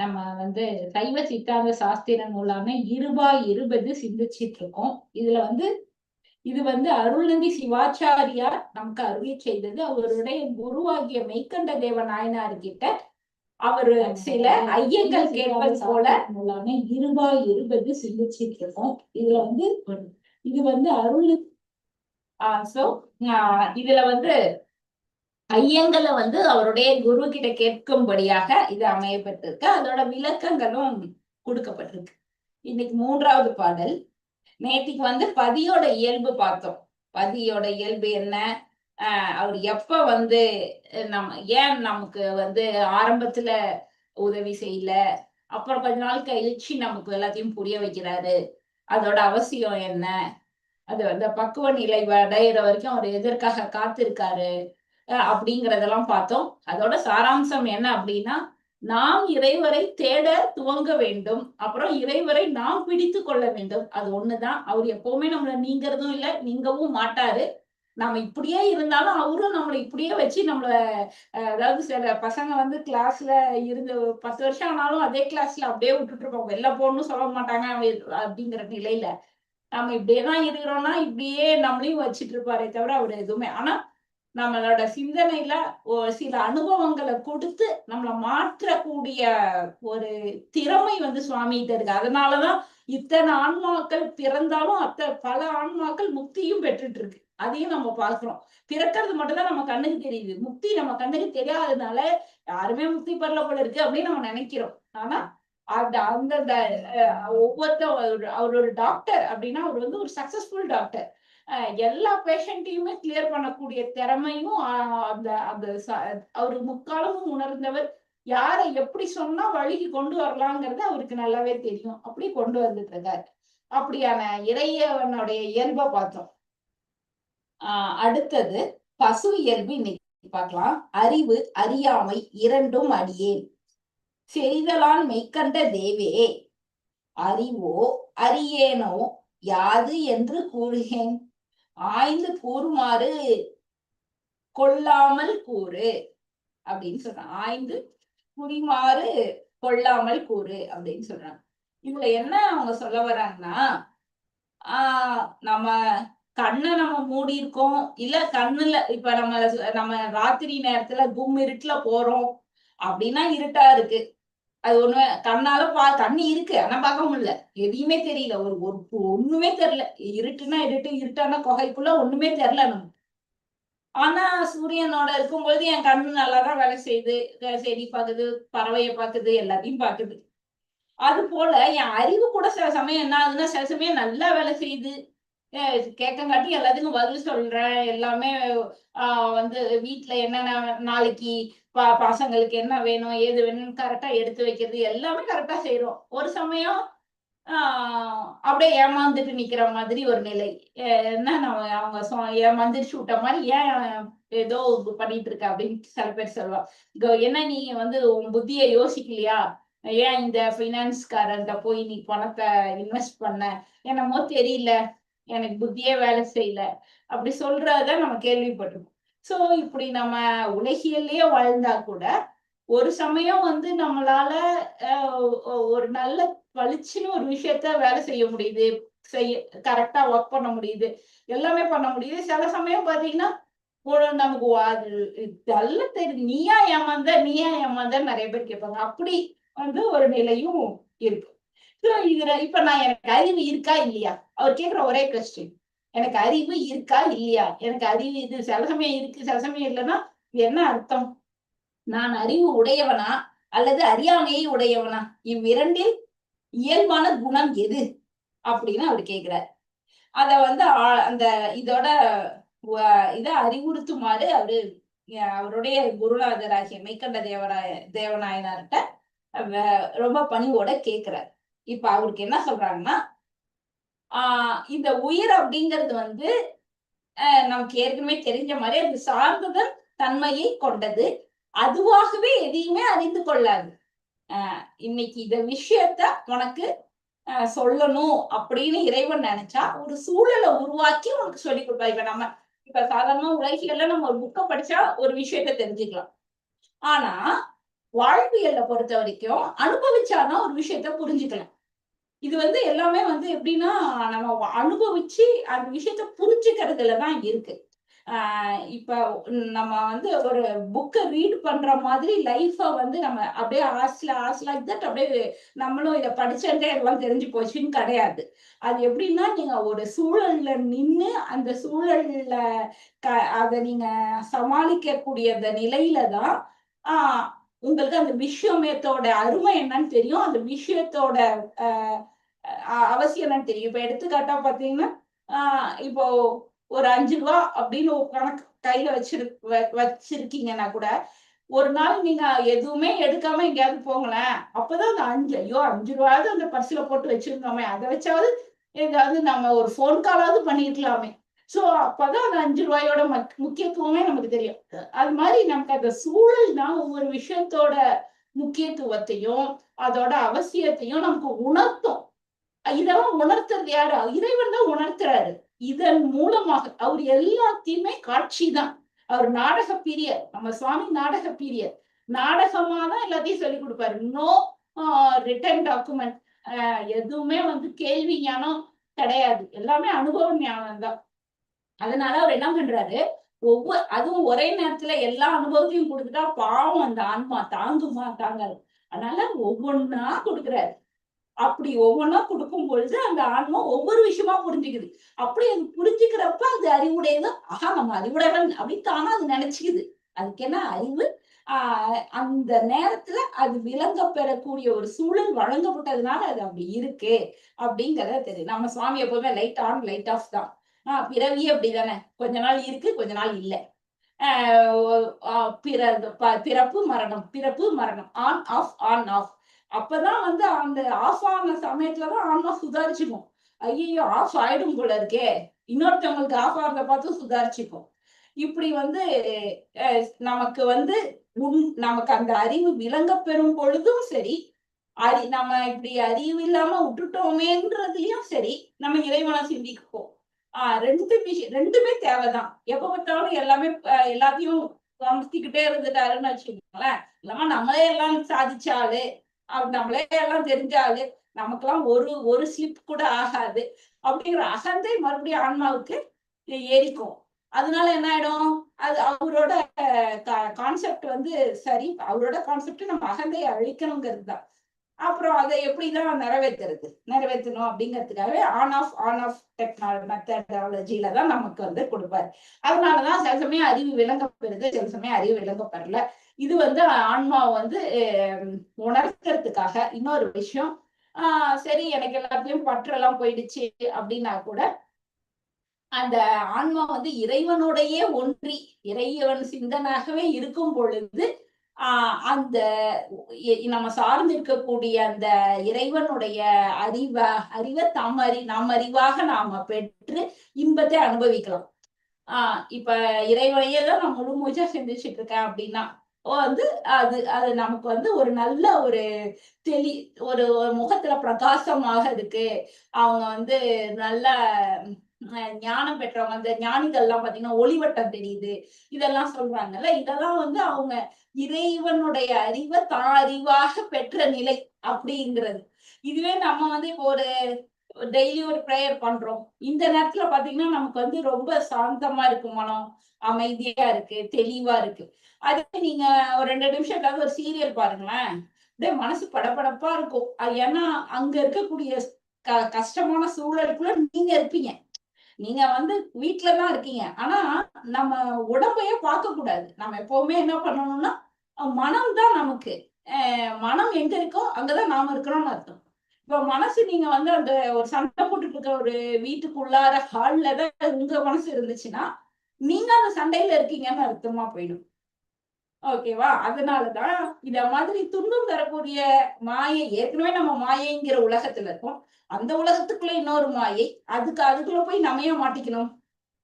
நம்ம வந்து சைவ சித்தாந்த சாஸ்திர நூலான இருபா இருபது சிந்திச்சிட்டு இருக்கோம். இதுல வந்து இது வந்து அருள்நந்தி சிவாச்சாரியார் நமக்கு அருளி செய்தது. அவருடைய குருவாகிய மெய்கண்ட தேவ நாயனார் கிட்ட அவர் சில ஐயங்கள் கேட்பது போல நூலான இருபா இருபது சிந்திச்சிட்டு இருக்கோம். இதுல வந்து இது வந்து அருள் சோ இதுல வந்து ஐயங்களை வந்து அவருடைய குரு கிட்ட கேட்கும்படியாக இது அமையப்பட்டிருக்கு. அதோட விளக்கங்களும் கொடுக்கப்பட்டிருக்கு. இன்னைக்கு மூன்றாவது பாடல். நேற்றுக்கு வந்து பதியோட இயல்பு பார்த்தோம். பதியோட இயல்பு என்ன? அவர் எப்ப வந்து நம்ம ஏன் நமக்கு வந்து ஆரம்பத்துல உதவி செய்யல? அப்புறம் கொஞ்ச நாள் கழிச்சு நமக்கு எல்லாத்தையும் புரிய வைக்கிறாரு. அதோட அவசியம் என்ன? அது வந்து பக்குவ நிலை அடையிற வரைக்கும் அவர் எதற்காக காத்திருக்காரு? அப்படிங்கிறதெல்லாம் பார்த்தோம். அதோட சாராம்சம் என்ன அப்படின்னா நாம் இறைவரை தேட துவங்க வேண்டும். அப்புறம் இறைவரை நாம் பிடித்து கொள்ள வேண்டும். அது ஒண்ணுதான். அவர் எப்பவுமே நம்மள நீங்கிறதும் இல்லை நீங்கவும் மாட்டாரு. நம்ம இப்படியே இருந்தாலும் அவரும் நம்மளை இப்படியே வச்சு நம்மள அதாவது சில பசங்க வந்து கிளாஸ்ல இருந்து பத்து வருஷம் ஆனாலும் அதே கிளாஸ்ல அப்படியே விட்டுட்டு இருப்போம். வெளில போகணும்னு சொல்ல மாட்டாங்க அப்படிங்கிற நிலையில. நம்ம இப்படியேதான் இருக்கிறோம்னா இப்படியே நம்மளையும் வச்சிட்டு இருப்பாரே தவிர அவர் எதுவுமே. ஆனா நம்மளோட சிந்தனையில சில அனுபவங்களை கொடுத்து நம்மளை மாற்றக்கூடிய ஒரு திறமை வந்து சுவாமிகிட்ட இருக்கு. அதனாலதான் இத்தனை ஆன்மாக்கள் பிறந்தாலும் அத்த பல ஆன்மாக்கள் முக்தியும் பெற்றுட்டு இருக்கு அதையும் நம்ம பாக்குறோம் பிறக்கிறது மட்டும்தான் நம்ம கண்ணுக்கு தெரியுது. முக்தி நம்ம கண்ணுக்கு தெரியாததுனால யாருமே முக்தி பெறல போல இருக்கு அப்படின்னு நம்ம நினைக்கிறோம். ஆனா அந்த அந்த ஒவ்வொருத்த அவர் ஒரு டாக்டர் அப்படின்னா அவர் வந்து ஒரு சக்சஸ்ஃபுல் டாக்டர் எல்லா பேஷண்ட்டையுமே கிளியர் பண்ணக்கூடிய திறமையும் அந்த அந்த அவர் முக்காலமும் உணர்ந்தவர். யாரை எப்படி சொன்னா வழிக்கு கொண்டு வரலாங்கிறது அவருக்கு நல்லாவே தெரியும். அப்படி கொண்டு வந்துட்டு இருக்காரு. அப்படியான இறையவனுடைய இயல்பை பார்த்தோம். ஆஹ் அடுத்தது பசு இயல்பு இன்னைக்கு பார்க்கலாம். அறிவு அறியாமை இரண்டும் அடியேன். செறிதலான் மெய்கண்ட தேவே. அறிவோ அறியேனோ யாது என்று கூறுகேன். ஆய்ந்து கூறுமாறு கொள்ளாமல் கூறு அப்படின்னு சொல்றான். ஆய்ந்து குடிமாறு கொள்ளாமல் கூறு அப்படின்னு சொல்றாங்க இதுல என்ன அவங்க சொல்ல வர்றாங்கன்னா ஆஹ் நம்ம கண்ணை நம்ம மூடி இருக்கோம். இல்ல கண்ணுல இப்ப நம்ம நம்ம ராத்திரி நேரத்துல கும் இருட்டுல போறோம் அப்படின்னா இருட்டா இருக்கு. அது ஒண்ணு கண்ணால பா தண்ணி இருக்கு ஆனா பார்க்க முடியல. எதையுமே தெரியல. ஒரு ஒரு ஒண்ணுமே தெரியல. இருட்டுன்னா இருட்டு இருட்டானா குகைக்குள்ள ஒண்ணுமே தெரியல நம்ம ஆனா சூரியனோட இருக்கும்பொழுது என் கண்ணு நல்லாதான் வேலை செய்யுது செடி பாக்குது பறவைய பாக்குது எல்லாத்தையும் பாக்குது. அது போல என் அறிவு கூட சில சமயம் என்ன ஆகுதுன்னா சில சமயம் நல்லா வேலை செய்யுது. கேட்கங்காட்டி எல்லாத்துக்கும் பதில் சொல்றேன். எல்லாமே ஆஹ் வந்து வீட்டுல என்னென்ன நாளைக்கு ப பசங்களுக்கு என்ன வேணும் ஏது வேணும்னு கரெக்டா எடுத்து வைக்கிறது எல்லாமே கரெக்டா செய்யறோம் ஒரு சமயம் ஆஹ் அப்படியே ஏமாந்துட்டு நிக்கிற மாதிரி ஒரு நிலை. என்ன நம்ம அவங்க ஏமாந்துருச்சு விட்ட மாதிரி ஏன் ஏதோ பண்ணிட்டு இருக்க அப்படின்னு சில பேர் சொல்லுவா என்ன நீ வந்து உன் புத்திய யோசிக்கலையா? ஏன் இந்த பினான்ஸ்காரர்கிட்ட போய் நீ பணத்தை இன்வெஸ்ட் பண்ண? என்னமோ தெரியல. எனக்கு புத்தியே வேலை செய்யல. அப்படி சொல்றத நம்ம கேள்விப்பட்டிருக்கோம் சோ இப்படி நம்ம உலகியல்லயே வாழ்ந்தா கூட ஒரு சமயம் வந்து நம்மளால ஒரு நல்ல பளிச்சுன்னு ஒரு விஷயத்த வேலை செய்ய முடியுது செய்ய கரெக்டா ஒர்க் பண்ண முடியுது எல்லாமே பண்ண முடியுது. சில சமயம் பாத்தீங்கன்னா நமக்கு அது இதெல்லாம் தெரியும் நீயா ஏமாந்த நீயா ஏமாந்த நிறைய பேர் கேட்பாங்க. அப்படி வந்து ஒரு நிலையும் இருக்கு இதுல இப்ப நான் எனக்கு அறிவு இருக்கா இல்லையா? அவர் கேக்குற ஒரே கொஸ்டின் எனக்கு அறிவு இருக்கா இல்லையா? எனக்கு அறிவு இது சில சமயம் இருக்கு சில சமயம் இல்லைன்னா என்ன அர்த்தம்? நான் அறிவு உடையவனா அல்லது அறியாமையை உடையவனா? இவ்விரண்டில் இயல்பான குணம் எது? அப்படின்னு அவர் கேக்குறார். அத வந்து அந்த இதோட இத அறிவுறுத்துமாறு அவரு அவருடைய குருநாதராகிய மெய்கண்ட தேவராய தேவநாயனார்கிட்ட ரொம்ப பணிவோட கேக்குறார். இப்ப அவருக்கு என்ன சொல்றாங்கன்னா ஆஹ் இந்த உயிர் அப்படிங்கிறது வந்து நமக்கு ஏற்கனவே தெரிஞ்ச மாதிரி அது சார்ந்ததன் தன்மையை கொண்டது. அதுவாகவே எதையுமே அறிந்து கொள்ளாது. ஆஹ் இன்னைக்கு இந்த விஷயத்த உனக்கு சொல்லணும் அப்படின்னு இறைவன் நினைச்சா ஒரு சூழலை உருவாக்கி உனக்கு சொல்லி கொடுப்பா இப்ப நம்ம இப்ப சாதாரணமா உலகில நம்ம ஒரு புக்கை படிச்சா ஒரு விஷயத்த தெரிஞ்சுக்கலாம். ஆனா வாழ்வியல்ல பொறுத்த வரைக்கும் அனுபவிச்சாதான் ஒரு விஷயத்த புரிஞ்சுக்கலாம். இது வந்து எல்லாமே வந்து எப்படின்னா நம்ம அனுபவிச்சு அந்த விஷயத்த புரிஞ்சுக்கிறதுல தான் இருக்கு. ஆஹ் இப்ப நம்ம வந்து ஒரு புக்கை ரீட் பண்ற மாதிரி லைஃப வந்து நம்ம அப்படியே ஆசில ஆஸ் தட் அப்படியே நம்மளும் இதை படிச்சே எல்லாம் தெரிஞ்சு போச்சுன்னு கிடையாது. அது எப்படின்னா நீங்க ஒரு சூழல்ல நின்று அந்த சூழல்ல க அதை நீங்க சமாளிக்கக்கூடிய அந்த நிலையில தான் ஆஹ் உங்களுக்கு அந்த விஷயமேத்தோட அருமை என்னன்னு தெரியும். அந்த விஷயத்தோட அவசியம் என்னன்னு தெரியும். இப்ப எடுத்துக்காட்டா பாத்தீங்கன்னா ஆஹ் இப்போ ஒரு அஞ்சு ரூபா அப்படின்னு கணக்கு கையில வச்சிரு வச்சிருக்கீங்கன்னா கூட ஒரு நாள் நீங்க எதுவுமே எடுக்காம எங்கேயாவது போங்களேன். அப்பதான் அந்த அஞ்சு ஐயோ அஞ்சு ரூபாயாவது அந்த பர்ஸ்ல போட்டு வச்சிருந்தோமே. அதை வச்சாவது எங்காவது நம்ம ஒரு போன் காலாவது பண்ணிருக்கலாமே. சோ அப்பதான் அந்த அஞ்சு ரூபாயோட முக்கியத்துவமே நமக்கு தெரியும். அது மாதிரி நமக்கு அந்த சூழல் தான் ஒவ்வொரு விஷயத்தோட முக்கியத்துவத்தையும் அதோட அவசியத்தையும் நமக்கு உணர்த்தும். இதெல்லாம் உணர்த்துறது யாரு? இறைவன் தான் உணர்த்துறாரு. இதன் மூலமாக அவர் எல்லாத்தையுமே காட்சி தான் அவர் நாடக பீரியர் நம்ம சுவாமி நாடக பீரியர் நாடகமா தான் எல்லாத்தையும் சொல்லி கொடுப்பாரு. நோ ரிட்டர்ன் டாக்குமெண்ட் எதுவுமே வந்து கேள்வி ஞானம் கிடையாது. எல்லாமே அனுபவ ஞானம் தான் அதனால அவர் என்ன பண்றாரு? ஒவ்வொரு அதுவும் ஒரே நேரத்துல எல்லா அனுபவத்தையும் கொடுத்துட்டா பாவம் அந்த ஆன்மா தாங்குமா தாங்காது. அதனால ஒவ்வொன்னா கொடுக்குறாரு. அப்படி ஒவ்வொன்னா கொடுக்கும் பொழுது அந்த ஆன்மா ஒவ்வொரு விஷயமா புரிஞ்சுக்குது. அப்படி அது புரிஞ்சுக்கிறப்ப அது அறிவுடையது. ஆஹா நம்ம அறிவுடையவன் அப்படின்னு தானா அது நினைச்சுக்குது. அதுக்கு என்ன அறிவு? ஆஹ் அந்த நேரத்துல அது விளங்க பெறக்கூடிய ஒரு சூழல் வழங்கப்பட்டதுனால அது அப்படி இருக்கு அப்படிங்கறத தெரியும் நம்ம சுவாமி எப்பவுமே லைட் ஆன் லைட் ஆஃப் தான். ஆஹ் பிறவியே அப்படிதானே. கொஞ்ச நாள் இருக்கு கொஞ்ச நாள் இல்லை. பிறப்பு மரணம். பிறப்பு மரணம். On off on off. அப்பதான் வந்து அந்த ஆஃப் ஆன சமயத்துலதான் ஆஃப் சுதாரிச்சுக்கும். ஐயோ ஆஃப் ஆயிடும் போல இருக்கே. இன்னொருத்தவங்களுக்கு ஆஃப் ஆகிறத பார்த்து சுதாரிச்சுக்கும். இப்படி வந்து நமக்கு வந்து உன் நமக்கு அந்த அறிவு விளங்க பெறும் பொழுதும் சரி அறி நம்ம இப்படி அறிவு இல்லாம விட்டுட்டோமேன்றதுலயும் சரி நம்ம இறைவனை சிந்திக்குவோம். ஆஹ் ரெண்டு விஷயம் ரெண்டுமே தேவைதான். எப்ப பார்த்தாலும் எல்லாமே எல்லாத்தையும் கவனிச்சுக்கிட்டே இருந்துட்டாருன்னு வச்சுக்கோங்களேன். இல்லாம நம்மளே எல்லாம் சாதிச்சாலு நம்மளே எல்லாம் தெரிஞ்சாலு நமக்கெல்லாம் ஒரு ஒரு ஸ்லிப் கூட ஆகாது. அப்படிங்கிற அகந்தை மறுபடியும் ஆன்மாவுக்கு ஏறிக்கும். அதனால என்ன ஆயிடும்? அது அவரோட கான்செப்ட் வந்து சரி அவரோட கான்செப்ட் நம்ம அகந்தையை அழிக்கணுங்கிறது தான். அப்புறம் அதை எப்படிதான் நிறைவேற்றுறது நிறைவேற்றணும் அப்படிங்கிறதுக்காகவே on off on off technology மெத்தடாலஜியில தான் நமக்கு வந்து கொடுப்பாரு. அதனாலதான் சில சமயம் அறிவு விளங்கப்படுது சில சமயம் அறிவு விளங்கப்படல. இது வந்து ஆன்மாவை வந்து உணர்த்துறதுக்காக இன்னொரு விஷயம். ஆஹ் சரி எனக்கு எல்லாத்தையும் பற்றெல்லாம் போயிடுச்சு அப்படின்னா கூட அந்த ஆன்மா வந்து இறைவனுடைய ஒன்றி இறைவன் சிந்தனாகவே இருக்கும் பொழுது அந்த நம்ம சார்ந்து இருக்கக்கூடிய அந்த இறைவனுடைய அறிவ அறிவை தாம் அறி நாம் அறிவாக நாம பெற்று இன்பத்தை அனுபவிக்கலாம். ஆஹ் இப்ப இறைவனையே தான் நான் முழு மூச்சா சிந்திச்சுட்டு இருக்கேன் அப்படின்னா வந்து அது அது நமக்கு வந்து ஒரு நல்ல ஒரு தெளி ஒரு முகத்துல பிரகாசமாக இருக்கு. அவங்க வந்து நல்ல ஞானம் பெற்றவங்க அந்த ஞானிகள் எல்லாம் பாத்தீங்கன்னா ஒளிவட்டம் தெரியுது. இதெல்லாம் சொல்றாங்கல்ல இதெல்லாம் வந்து அவங்க இறைவனுடைய அறிவை தான் அறிவாக பெற்ற நிலை அப்படிங்கிறது. இதுவே நம்ம வந்து இப்போ ஒரு டெய்லி ஒரு ப்ரேயர் பண்றோம். இந்த நேரத்துல பாத்தீங்கன்னா நமக்கு வந்து ரொம்ப சாந்தமா இருக்கு மனம். அமைதியா இருக்கு தெளிவா இருக்கு. அதே நீங்க ஒரு ரெண்டு நிமிஷம் ஏதாவது ஒரு சீரியல் பாருங்களேன். அப்படியே மனசு படப்படப்பா இருக்கும். அது ஏன்னா அங்க இருக்கக்கூடிய க கஷ்டமான சூழலுக்குள்ள நீங்க இருப்பீங்க. நீங்க வந்து வீட்டுலதான் இருக்கீங்க. ஆனா நம்ம உடம்பையே பார்க்க கூடாது. நம்ம எப்பவுமே என்ன பண்ணணும்னா மனம் தான் நமக்கு மனம் எங்க இருக்கோ அங்கதான் நாம இருக்கிறோம்னு அர்த்தம். இப்ப மனசு நீங்க வந்து அந்த ஒரு சண்டை போட்டுட்டு இருக்க ஒரு வீட்டுக்குள்ளார ஹால்ல தான் உங்க மனசு இருந்துச்சுன்னா நீங்க அந்த சண்டையில இருக்கீங்கன்னு அர்த்தமா போயிடும். ஓகேவா அதனாலதான் இந்த மாதிரி துன்பம் தரக்கூடிய மாயை ஏற்கனவே நம்ம மாயைங்கிற உலகத்துல இருக்கோம். அந்த உலகத்துக்குள்ள இன்னொரு மாயை அதுக்கு அதுக்குள்ள போய் நம்ம மாட்டிக்கணும்.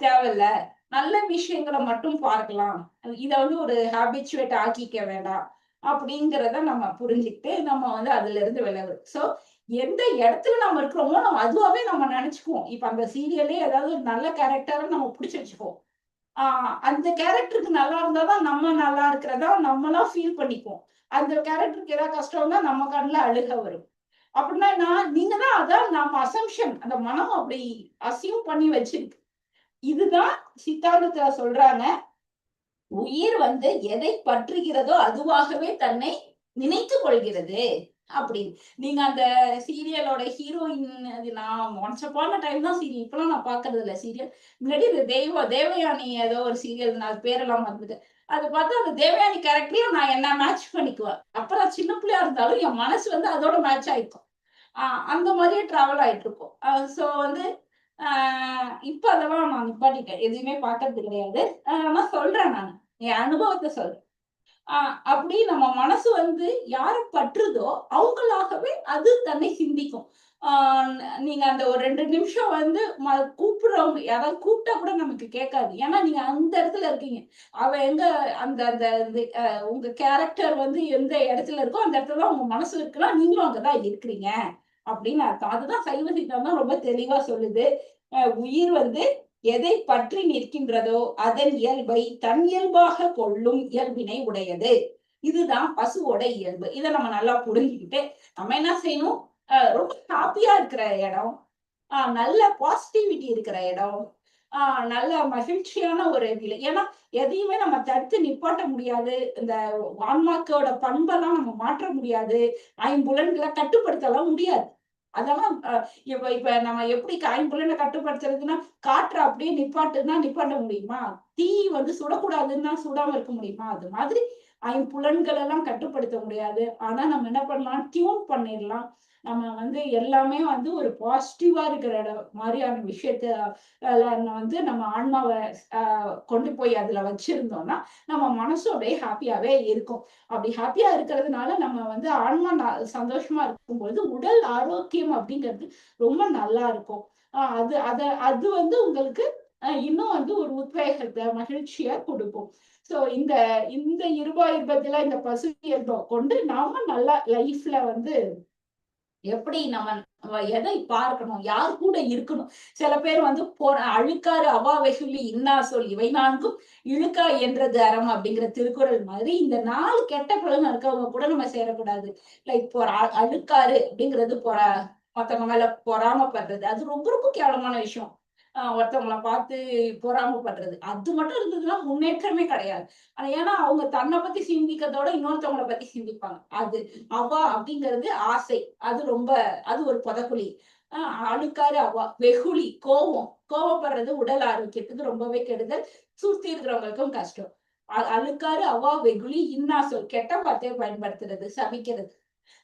தேவையில்ல. நல்ல விஷயங்களை மட்டும் பார்க்கலாம். இத வந்து ஒரு ஹாபிச்சுவேட் ஆக்கிக்க வேண்டாம். அப்படிங்கிறத நம்ம புரிஞ்சுக்கிட்டு நம்ம வந்து அதுல இருந்து விலகு. சோ எந்த இடத்துல நம்ம இருக்கிறோமோ நம்ம அதுவாவே நம்ம நினைச்சுக்குவோம். இப்ப அந்த சீரியல்லே ஏதாவது ஒரு நல்ல கேரக்டரை நம்ம பிடிச்சி வச்சுக்குவோம். ஆஹ் அந்த கேரக்டருக்கு நல்லா இருந்தாதான் நம்ம நல்லா இருக்கிறதா நம்மளா ஃபீல் பண்ணிப்போம் அந்த கேரக்டருக்கு ஏதாவது கஷ்டம்னா நம்ம கண்ணுல அழுக வரும். அப்படின்னா நான் நீங்க தான் அதான் நம்ம அசம்ஷன் அந்த மனம் அப்படி அசியூம் பண்ணி வச்சிருக்கு. இதுதான் சித்தாந்தத்துல சொல்றாங்க உயிர் வந்து எதை பற்றுகிறதோ அதுவாகவே தன்னை நினைத்து கொள்கிறது. அப்படின்னு. நீங்க அந்த சீரியலோட ஹீரோயின் அது நான் ஒன்ஸ் அப்பான டைம் தான் சீரியல். இப்பெல்லாம் நான் பாக்குறது இல்ல சீரியல். முன்னாடி இந்த தெய்வ தேவயானி ஏதோ ஒரு சீரியல் நான் பேரெல்லாம் மறந்துட்டேன். அதை பார்த்தா அந்த தேவயானி கேரக்டரையும் நான் என்ன மேட்ச் பண்ணிக்குவேன்? அப்ப நான் சின்ன பிள்ளையா இருந்தாலும் என் மனசு வந்து அதோட மேட்ச் ஆயிருக்கும் ஆஹ் அந்த மாதிரியே டிராவல் ஆயிட்டு இருக்கும் ஸோ வந்து ஆஹ் இப்ப அதெல்லாம் நான் நிப்பாட்டிட்டேன். எதுவுமே பாக்குறது கிடையாது. ஆனா சொல்றேன் நான். என் அனுபவத்தை சொல்றேன். அப்படி நம்ம மனசு வந்து யார பற்றுதோ அவங்களாகவே அது தன்னை சிந்திக்கும். நீங்க அந்த ஒரு ரெண்டு நிமிஷம் வந்து ம- கூப்பிடுறவங்க யாராவது கூப்பிட்டா கூட நமக்கு கேட்காது. ஏன்னா நீங்க அந்த இடத்துல இருக்கீங்க. அவ எங்க அந்த அந்த இது, உங்க கேரக்டர் வந்து எந்த இடத்துல இருக்கோ அந்த இடத்துல தான் உங்க மனசு இருக்குன்னா நீங்களும் அங்கதான் இருக்கிறீங்க. அப்படின்னு அர்த்தம். அதுதான் சைவ சித்தாந்தம் ரொம்ப தெளிவா சொல்லுது. உயிர் வந்து எதை பற்றி நிற்கின்றதோ அதன் இயல்பை தன் இயல்பாக கொள்ளும் இயல்பினை உடையது. இதுதான் பசுவோட இயல்பு. இதை நம்ம நல்லா புரிஞ்சுக்கிட்டு நம்ம என்ன செய்யணும்? ஆஹ் ரொம்ப ஹாப்பியா இருக்கிற இடம் ஆஹ் நல்ல பாசிட்டிவிட்டி இருக்கிற இடம் ஆஹ் நல்ல மகிழ்ச்சியான ஒரு நிலை. ஏன்னா எதையுமே நம்ம தடுத்து நிப்பாட்ட முடியாது. இந்த ஆன்மாக்களோட பண்பெல்லாம் நம்ம மாற்ற முடியாது. ஐம்புலன்களை கட்டுப்படுத்தலாம் முடியாது. அதெல்லாம் இப்ப இப்ப நம்ம எப்படி ஐம்புலனை கட்டுப்படுத்துறதுன்னா காற்றை அப்படியே நிப்பாட்டுன்னா நிப்பாட்ட முடியுமா? தீ வந்து சுடக்கூடாதுன்னா சுடாம இருக்க முடியுமா? அது மாதிரி ஐம்புலன்கள் எல்லாம் கட்டுப்படுத்த முடியாது. ஆனா நம்ம என்ன பண்ணலாம்? டியூன் பண்ணிடலாம். நம்ம வந்து எல்லாமே வந்து ஒரு பாசிட்டிவா இருக்கிற இடம் மாதிரியான விஷயத்த வந்து நம்ம ஆன்மாவை ஆஹ், கொண்டு போய் அதுல வச்சிருந்தோம்னா நம்ம மனசோடய ஹாப்பியாவே இருக்கும். அப்படி ஹாப்பியா இருக்கிறதுனால நம்ம வந்து ஆன்மா ந- சந்தோஷமா இருக்கும்போது உடல் ஆரோக்கியம் அப்படிங்கிறது ரொம்ப நல்லா இருக்கும். ஆஹ் அது அத அது வந்து உங்களுக்கு ஆஹ் இன்னும் வந்து ஒரு உத்வேகத்தை மகிழ்ச்சியா கொடுக்கும். சோ இந்த இந்த இருபா இந்த பசு இயல்பை கொண்டு நாம நல்லா லைஃப்ல வந்து எப்படி நம்ம எதை பார்க்கணும்? யார் கூட இருக்கணும்? சில பேர் வந்து போற அழுக்காறு அவா வெகுலி இன்னா சொல் இவை நான்கும் இழுக்கா என்றது அறம் அப்படிங்கிற திருக்குறள் மாதிரி இந்த நாலு கெட்ட பழகம் இருக்கவங்க கூட நம்ம சேரக்கூடாது. லைக் போற அழுக்காறு அப்படிங்கிறது பொற மத்தவங்க மேல பொறாமப்படுறது. அது ரொம்ப ரொம்ப கேவலமான விஷயம். ஒருத்தவங்கள பார்த்து பொறாமப்படுறது. அது மட்டும் இருந்ததுன்னா முன்னேற்றமே கிடையாது. ஆனா ஏன்னா அவங்க தன்னை பத்தி சிந்திக்கிறதோட இன்னொருத்தவங்கள பத்தி சிந்திப்பாங்க. அது அவா அப்படிங்கிறது ஆசை. அது ரொம்ப அது ஒரு புதக்குழி. ஆஹ் அழுக்காறு அவா. வெகுளி கோவம் கோவப்படுறது உடல் ஆரோக்கியத்துக்கு ரொம்பவே கெடுதல். சுத்தி இருக்கிறவங்களுக்கும் கஷ்டம். அழுக்காறு அவா வெகுளி இன்னா சொல் கெட்ட வார்த்தையை பயன்படுத்துறது சபிக்கிறது.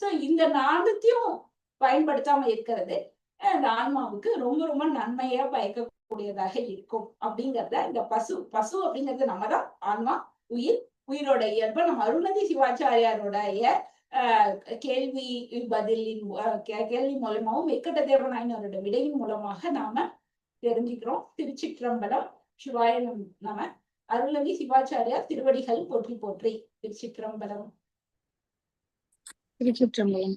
சோ இந்த நாலுத்தையும் பயன்படுத்தாம இருக்கிறது அந்த இந்த ஆன்மாவுக்கு ரொம்ப ரொம்ப நன்மையா பயக்கக்கூடியதாக இருக்கும். அப்படிங்கறத இந்த பசு பசு அப்படிங்கறது நம்ம தான் ஆன்மா உயிர் உயிரோட இயல்பு. நம்ம அருணதி சிவாச்சாரியாருடைய ஆஹ் கேள்வி பதிலின் கேள்வி மூலமாகவும் வெக்கட்ட தேவநாயனரோட விடையின் மூலமாக நாம தெரிஞ்சுக்கிறோம். திருச்சிற்றம்பலம் சிவாய நம நம அருள்நதி சிவாச்சாரியார் திருவடிகள் போற்றி போற்றி. திருச்சிற்றம்பலம். திருச்சிற்றம்பலம்.